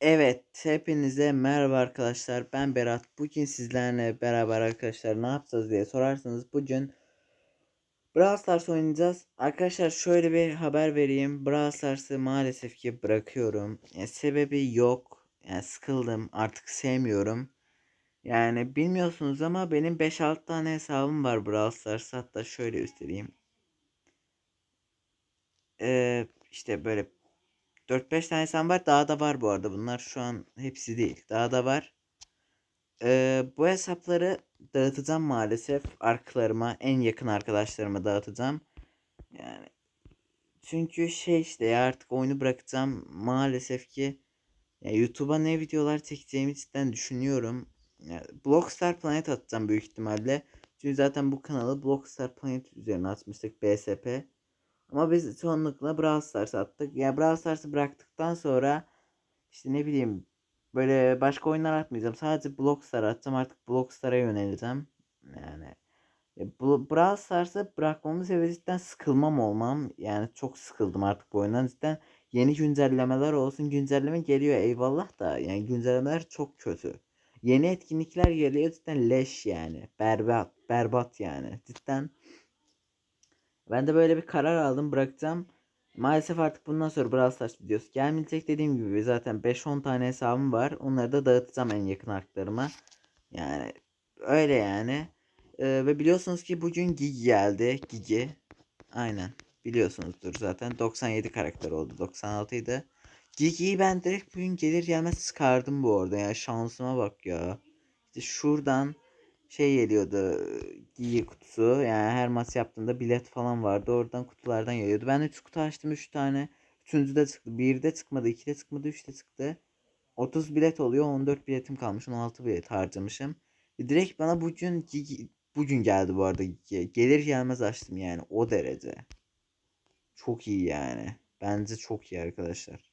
Evet, hepinize merhaba arkadaşlar. Ben Berat. Bugün sizlerle beraber arkadaşlar ne yapacağız diye sorarsanız bugün Brawl Stars oynayacağız. Arkadaşlar şöyle bir haber vereyim. Brawl Stars'ı maalesef ki bırakıyorum. Yani sebebi yok. Yani sıkıldım. Artık sevmiyorum. Yani bilmiyorsunuz ama benim 5-6 tane hesabım var Brawl Stars. Hatta şöyle göstereyim. Ee, işte böyle 4-5 tane hesabım var. Daha da var bu arada. Bunlar şu an hepsi değil. Daha da var. Ee, bu hesapları dağıtacağım maalesef. Arklarıma, en yakın arkadaşlarıma dağıtacağım. Yani çünkü şey işte ya artık oyunu bırakacağım. Maalesef ki ya YouTube'a ne videolar çekeceğimi cidden düşünüyorum. Yani Blockstar Planet atacağım büyük ihtimalle. Çünkü zaten bu kanalı Blockstar Planet üzerine açmıştık BSP. Ama biz çoğunlukla Brawl Stars attık. Ya Brawl Stars'ı bıraktıktan sonra işte ne bileyim böyle başka oyunlar atmayacağım. Sadece Blockstar atacağım. Artık Blockstar'a yöneleceğim. Yani ya bu Brawl Stars'ı bırakmamın sebebi cidden sıkılmam olmam. Yani çok sıkıldım artık bu oyundan. Cidden yeni güncellemeler olsun. Güncelleme geliyor eyvallah da. Yani güncellemeler çok kötü. Yeni etkinlikler geliyor cidden leş yani. Berbat. Berbat yani. Cidden ben de böyle bir karar aldım bırakacağım. Maalesef artık bundan sonra Brawl Stars videosu gelmeyecek. Dediğim gibi zaten 5-10 tane hesabım var. Onları da dağıtacağım en yakın arklarıma. Yani öyle yani. Ee, ve biliyorsunuz ki bugün Gigi geldi. Gigi. Aynen. Biliyorsunuzdur zaten. 97 karakter oldu. 96 idi. Gigi'yi ben direkt bugün gelir gelmez çıkardım bu arada. Yani şansıma bak ya. İşte şuradan şey geliyordu giy kutusu yani her maç yaptığında bilet falan vardı oradan kutulardan geliyordu. Ben 3 kutu açtım 3 tane. Üçüncü de çıktı. Bir de çıkmadı, iki de çıkmadı, üç de çıktı. 30 bilet oluyor. 14 biletim kalmış. 16 bilet harcamışım. E direkt bana bugün bugün geldi bu arada. Gelir gelmez açtım yani o derece. Çok iyi yani. Bence çok iyi arkadaşlar.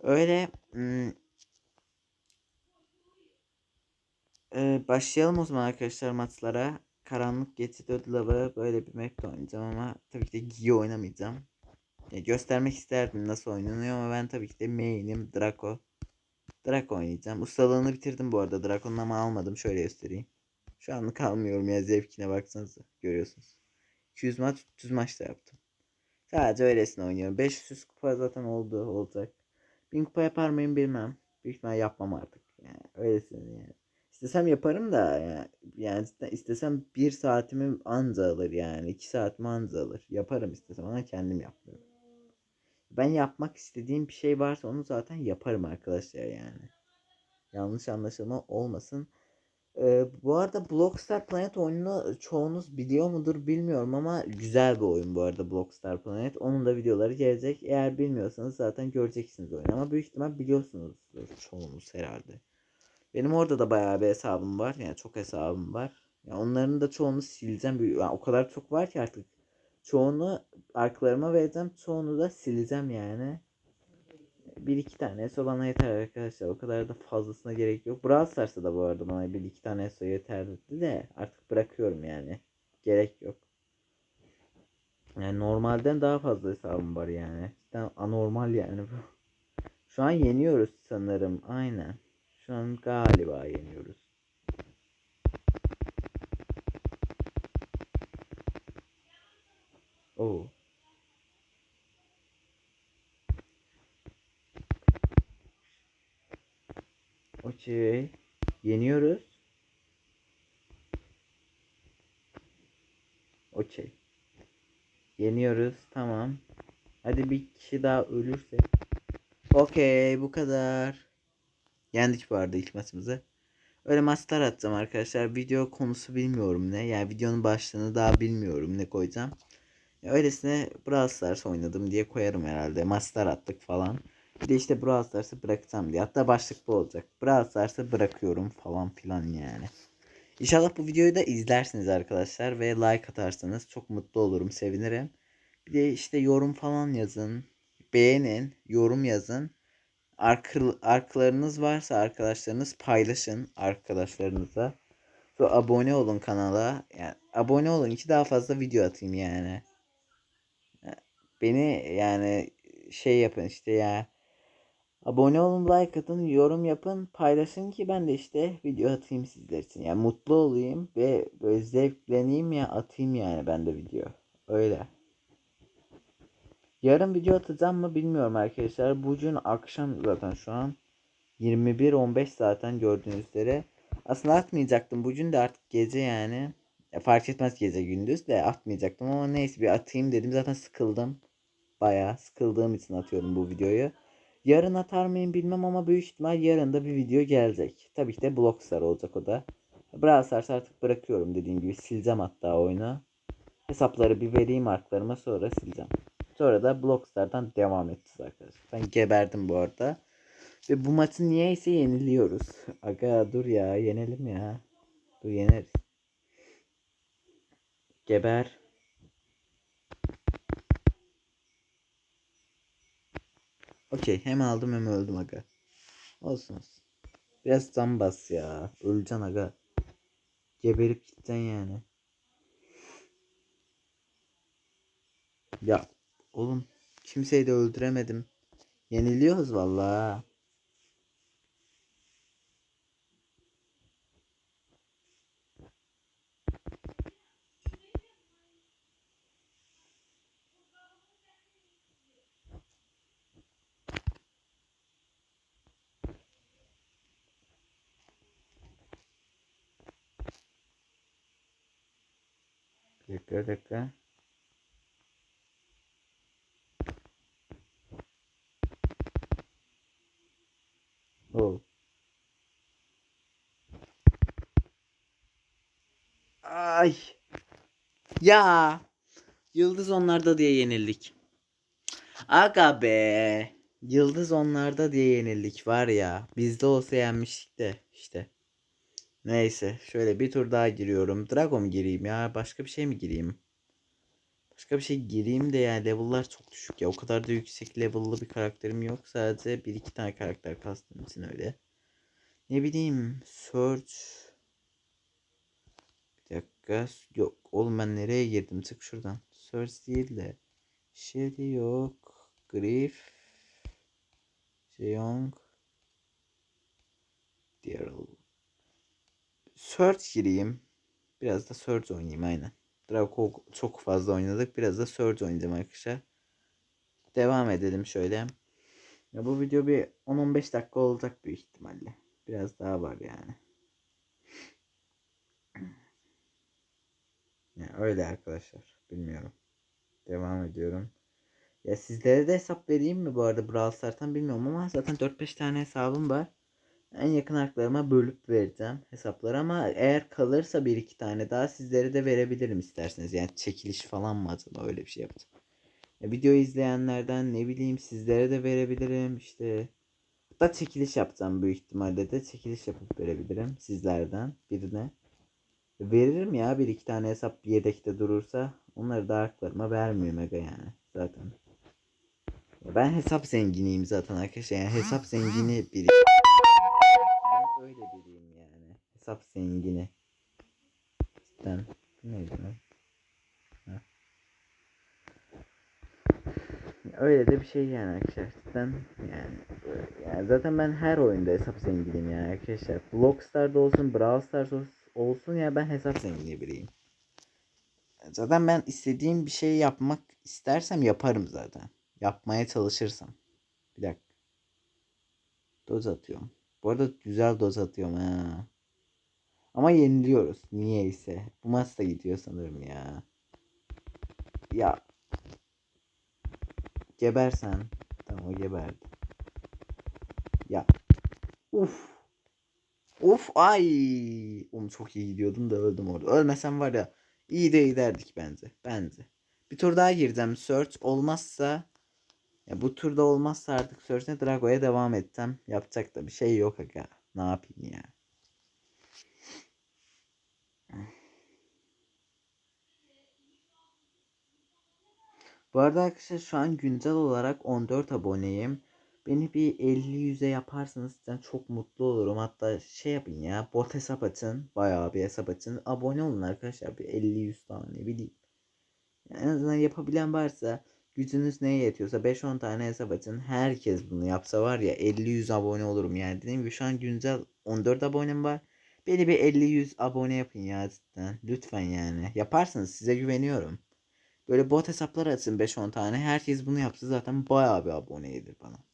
Öyle hmm, Ee, başlayalım o zaman arkadaşlar maçlara. Karanlık Geçit Ödülavı böyle bir map oynayacağım ama tabii ki de Gio oynamayacağım. Ya, göstermek isterdim nasıl oynanıyor ama ben tabii ki de main'im Draco. Draco oynayacağım. Ustalığını bitirdim bu arada. Draco'nun ama almadım. Şöyle göstereyim. Şu anlık kalmıyorum ya zevkine baksanız görüyorsunuz. 200 maç 300 maç da yaptım. Sadece öylesine oynuyorum. 500 kupa zaten oldu olacak. 1000 kupa yapar mıyım bilmem. Büyük ihtimal yapmam artık. Yani öylesine yani. İstesem yaparım da yani, yani istesem bir saatimi anca alır yani. iki saatimi anca alır. Yaparım istesem ama kendim yapmıyorum. Ben yapmak istediğim bir şey varsa onu zaten yaparım arkadaşlar yani. Yanlış anlaşılma olmasın. Ee, bu arada Blockstar Planet oyununu çoğunuz biliyor mudur bilmiyorum ama güzel bir oyun bu arada Blockstar Planet. Onun da videoları gelecek. Eğer bilmiyorsanız zaten göreceksiniz oyunu ama büyük ihtimal biliyorsunuzdur çoğunuz herhalde. Benim orada da bayağı bir hesabım var. Yani çok hesabım var. Yani onların da çoğunu sileceğim. Yani o kadar çok var ki artık. Çoğunu arkalarıma vereceğim. Çoğunu da sileceğim yani. Bir iki tane ESO bana yeter arkadaşlar. O kadar da fazlasına gerek yok. Brawl Stars'ta da bu arada bana bir iki tane ESO yeterli de artık bırakıyorum yani. Gerek yok. Yani normalden daha fazla hesabım var yani. Cidden anormal yani bu. Şu an yeniyoruz sanırım. Aynen. Şu an galiba yeniyoruz. Oo. Okey. Yeniyoruz. Okey. Yeniyoruz. Tamam. Hadi bir kişi daha ölürse. Okey bu kadar. Yendik bu arada ilk maçımızı. Öyle maçlar atacağım arkadaşlar. Video konusu bilmiyorum ne. Yani videonun başlığını daha bilmiyorum ne koyacağım. Ya öylesine Brawl Stars oynadım diye koyarım herhalde. Maçlar attık falan. Bir de işte Brawl Stars'ı bırakacağım diye. Hatta başlık bu olacak. Brawl Stars'ı bırakıyorum falan filan yani. İnşallah bu videoyu da izlersiniz arkadaşlar. Ve like atarsanız çok mutlu olurum. Sevinirim. Bir de işte yorum falan yazın. Beğenin. Yorum yazın ark arklarınız varsa arkadaşlarınız paylaşın arkadaşlarınıza. Ve abone olun kanala. Yani abone olun ki daha fazla video atayım yani. Beni yani şey yapın işte ya. Abone olun, like atın, yorum yapın, paylaşın ki ben de işte video atayım sizler için. Yani mutlu olayım ve böyle zevkleneyim ya atayım yani ben de video. Öyle. Yarın video atacağım mı bilmiyorum arkadaşlar. Bugün akşam zaten şu an 21.15 zaten gördüğünüz üzere. Aslında atmayacaktım. Bugün de artık gece yani. Ya fark etmez gece gündüz de atmayacaktım ama neyse bir atayım dedim. Zaten sıkıldım. Bayağı sıkıldığım için atıyorum bu videoyu. Yarın atar mıyım bilmem ama büyük ihtimal yarın da bir video gelecek. Tabii ki de Blockstar olacak o da. Brawl artık bırakıyorum dediğim gibi sileceğim hatta oyunu. Hesapları bir vereyim arklarıma sonra sileceğim. Sonra da Blockstar'dan devam edeceğiz arkadaşlar. Ben geberdim bu arada. Ve bu maçı niyeyse yeniliyoruz. Aga dur ya yenelim ya. Dur yeneriz. Geber. Okey hem aldım hem öldüm aga. Olsun olsun. Biraz zam bas ya. Öleceksin aga. Geberip gideceksin yani. Ya oğlum kimseyi de öldüremedim. Yeniliyoruz vallahi. Dakika dakika. Oh. Ay. Ya. Yıldız onlarda diye yenildik. Aga be. Yıldız onlarda diye yenildik var ya. Bizde olsa yenmiştik de işte. Neyse şöyle bir tur daha giriyorum. Drago mu gireyim ya? Başka bir şey mi gireyim? Başka bir şey gireyim de yani level'lar çok düşük ya. O kadar da yüksek level'lı bir karakterim yok. Sadece bir iki tane karakter kastım için öyle. Ne bileyim Search. Dakika. Yok oğlum ben nereye girdim? Çık şuradan. Search değil de. Shelly yok. Griff. Jeong. Daryl. Search gireyim. Biraz da Search oynayayım aynen. Draco çok fazla oynadık. Biraz da Surge oynayacağım arkadaşlar. Devam edelim şöyle. Ya bu video bir 10-15 dakika olacak büyük ihtimalle. Biraz daha var yani. Ya öyle arkadaşlar. Bilmiyorum. Devam ediyorum. Ya sizlere de hesap vereyim mi bu arada Brawl Stars'tan bilmiyorum ama zaten 4-5 tane hesabım var. En yakın arklarıma bölüp vereceğim hesapları ama eğer kalırsa bir iki tane daha sizlere de verebilirim isterseniz. Yani çekiliş falan mı acaba öyle bir şey yapacağım. Ya video izleyenlerden ne bileyim sizlere de verebilirim işte. Hatta çekiliş yapacağım büyük ihtimalle de çekiliş yapıp verebilirim sizlerden birine. Veririm ya bir iki tane hesap yedekte durursa onları da arklarıma vermiyorum aga yani zaten. Ben hesap zenginiyim zaten arkadaşlar yani hesap zengini biri öyle biriyim yani. Hesap zengini. Cidden. Neydi lan? Öyle de bir şey yani arkadaşlar. Cidden yani, yani zaten ben her oyunda hesap zenginiyim yani arkadaşlar. Blockstar'da olsun, Brawl Stars olsun ya ben hesap zengini biriyim. Zaten ben istediğim bir şey yapmak istersem yaparım zaten. Yapmaya çalışırsam. Bir dakika. Doz atıyorum. Bu arada güzel doz atıyorum ha. Ama yeniliyoruz. Niyeyse. Bu maç da gidiyor sanırım ya. Ya. Gebersen. Tamam o geberdi. Ya. Uf. Uf ay. Oğlum çok iyi gidiyordum da öldüm orada. Ölmesem var ya iyi de giderdik bence. Bence. Bir tur daha gireceğim. Search olmazsa ya bu turda olmazsa artık Search'e Drago'ya devam etsem yapacak da bir şey yok aga. Ne yapayım ya. Bu arada arkadaşlar şu an güncel olarak 14 aboneyim. Beni bir 50-100'e yaparsanız ben çok mutlu olurum. Hatta şey yapın ya bot hesap açın. Bayağı bir hesap açın. Abone olun arkadaşlar bir 50-100 tane ne bileyim. Yani en azından yapabilen varsa Gücünüz neye yetiyorsa 5-10 tane hesap açın. Herkes bunu yapsa var ya 50-100 abone olurum yani. Dediğim gibi şu an güncel 14 abonem var. Beni bir 50-100 abone yapın ya cidden. Lütfen yani. Yaparsınız size güveniyorum. Böyle bot hesaplar açın 5-10 tane. Herkes bunu yapsa zaten bayağı bir abone gelir bana.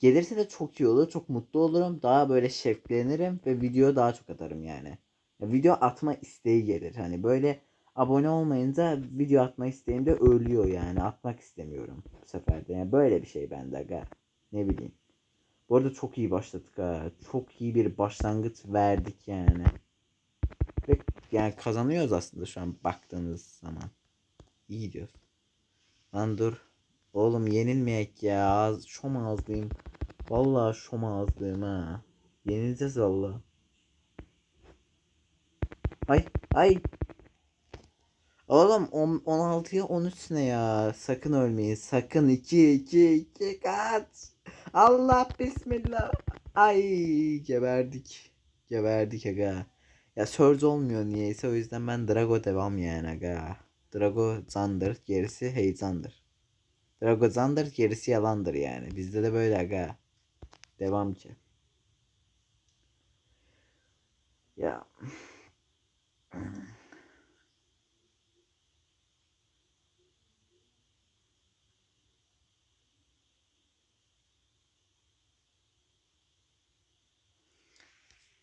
Gelirse de çok iyi olur. Çok mutlu olurum. Daha böyle şevklenirim ve video daha çok atarım yani. Ya video atma isteği gelir. Hani böyle abone olmayınca video atma isteğim de ölüyor yani. Atmak istemiyorum bu sefer de. Yani böyle bir şey bende aga. Ne bileyim. Bu arada çok iyi başladık ha. Çok iyi bir başlangıç verdik yani. Ve yani kazanıyoruz aslında şu an baktığınız zaman. İyi gidiyoruz. Lan dur. Oğlum yenilmeyek ya. Şom ağızlıyım. Vallahi şom ağızlıyım ha. Yenileceğiz valla. Ay ay. Oğlum on- 16'ya 13 ne ya? Sakın ölmeyin. Sakın 2 2 2 kaç. Allah bismillah. Ay geberdik. Geberdik aga. Ya Surge olmuyor niyeyse o yüzden ben Drago devam yani aga. Drago Zander gerisi heyecandır. Drago Zander gerisi yalandır yani. Bizde de böyle aga. Devam. Ya.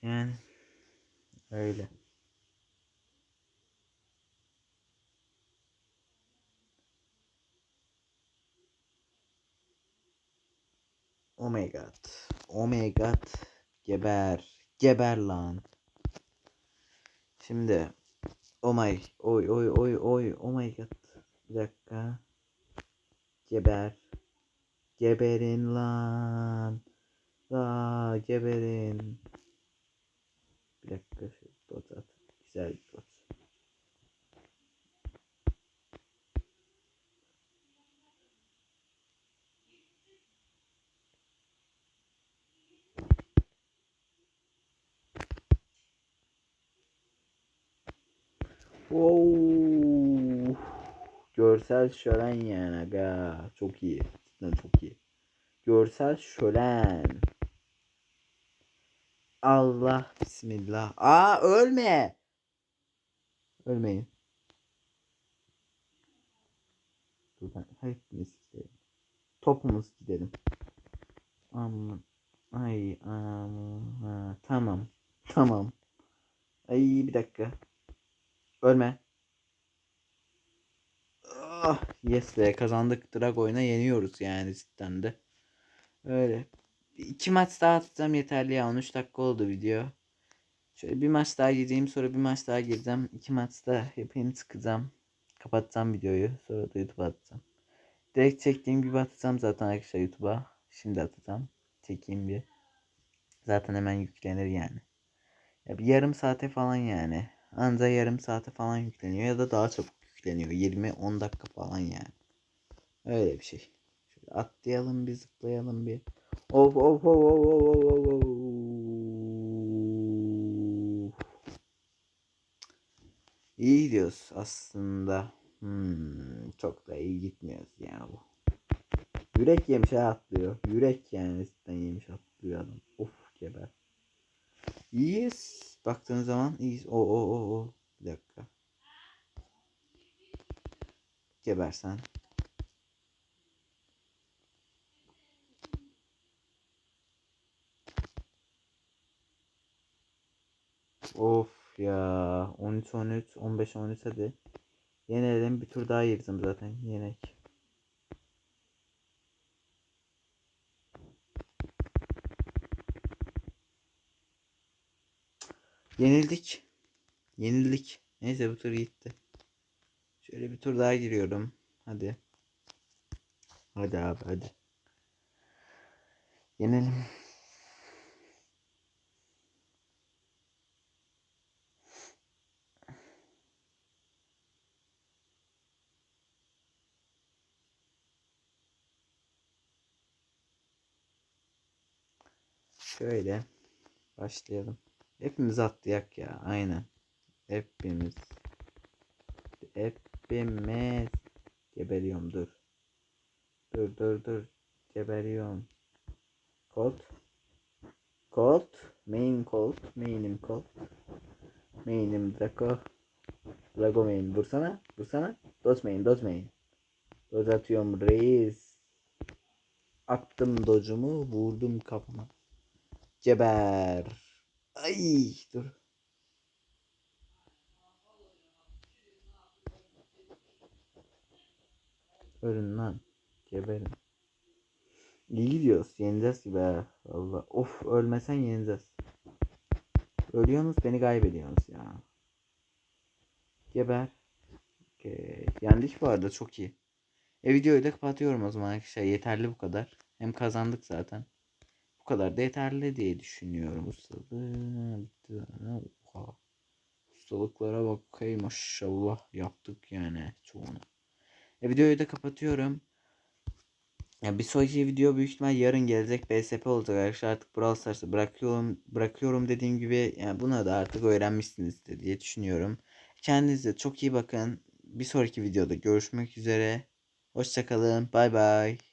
Yani öyle. Oh my god. Oh my god. Geber. Geber lan. Şimdi. Oh my. Oy oy oy oy. Oh my god. Bir dakika. Geber. Geberin lan. La geberin. Bir dakika şu dot at. Güzel bir dot. Wow. Görsel şölen yani aga. Çok iyi. Cidden çok iyi. Görsel şölen. Allah bismillah. Aa ölme. Ölmeyin. Dur ben hepimiz gidelim. Topumuz gidelim. Aman. Ay aman. Tamam. Tamam. Ay bir dakika. Ölme. Ah, yes be kazandık. Drago'yla yeniyoruz yani cidden de. Öyle. İki maç daha atacağım yeterli ya. 13 dakika oldu video. Şöyle bir maç daha gireyim sonra bir maç daha gireceğim. İki maçta yapayım çıkacağım. Kapatacağım videoyu. Sonra da YouTube'a atacağım. Direkt çektiğim gibi atacağım zaten arkadaşlar YouTube'a. Şimdi atacağım. Çekeyim bir. Zaten hemen yüklenir yani. Ya bir yarım saate falan yani. Anca yarım saate falan yükleniyor ya da daha çabuk yükleniyor. 20-10 dakika falan yani. Öyle bir şey. Şöyle atlayalım bir zıplayalım bir. Of of of of of of of of. İyi gidiyoruz aslında. Hmm, çok da iyi gitmiyoruz ya bu. Yürek yemiş atlıyor. Yürek yani cidden yemiş atlıyor adam. Of geber. İyiyiz. Baktığın zaman iyiyiz. O o o o. Bir dakika. Gebersen. Of ya. 13 13 15 13 hadi. Yenelim bir tur daha gireceğim zaten. Yenek. Yenildik. Yenildik. Neyse bu tur gitti. Şöyle bir tur daha giriyorum. Hadi. Hadi abi hadi. Yenelim. Şöyle başlayalım. Hepimiz atlayak ya. Aynen. Hepimiz. Hepimiz. Geberiyorum dur. Dur dur dur. Geberiyorum. Colt. Colt. Main Colt. Main'im Colt. Main'im Draco. Drago main. Vursana. Vursana. Doz main. Doz main. Doz atıyorum reis. Attım dozumu. Vurdum kafama. Ceber. Ay dur. Ölün lan. Geberin. İyi gidiyoruz. Yeneceğiz gibi ha. Valla. Of ölmesen yeneceğiz. Ölüyorsunuz beni kaybediyorsunuz ya. Geber. Okey. Yendik bu arada çok iyi. E videoyu da kapatıyorum o zaman arkadaşlar. Yeterli bu kadar. Hem kazandık zaten. Kadar da yeterli diye düşünüyorum. Ustalık. Ustalıklara bakayım maşallah yaptık yani çoğunu. E, videoyu da kapatıyorum. Ya bir sonraki video büyük ihtimal yarın gelecek BSP olacak arkadaşlar artık Brawl Stars'ı bırakıyorum bırakıyorum dediğim gibi yani buna da artık öğrenmişsinizdir diye düşünüyorum. Kendinize çok iyi bakın. Bir sonraki videoda görüşmek üzere. Hoşçakalın. Bay bay.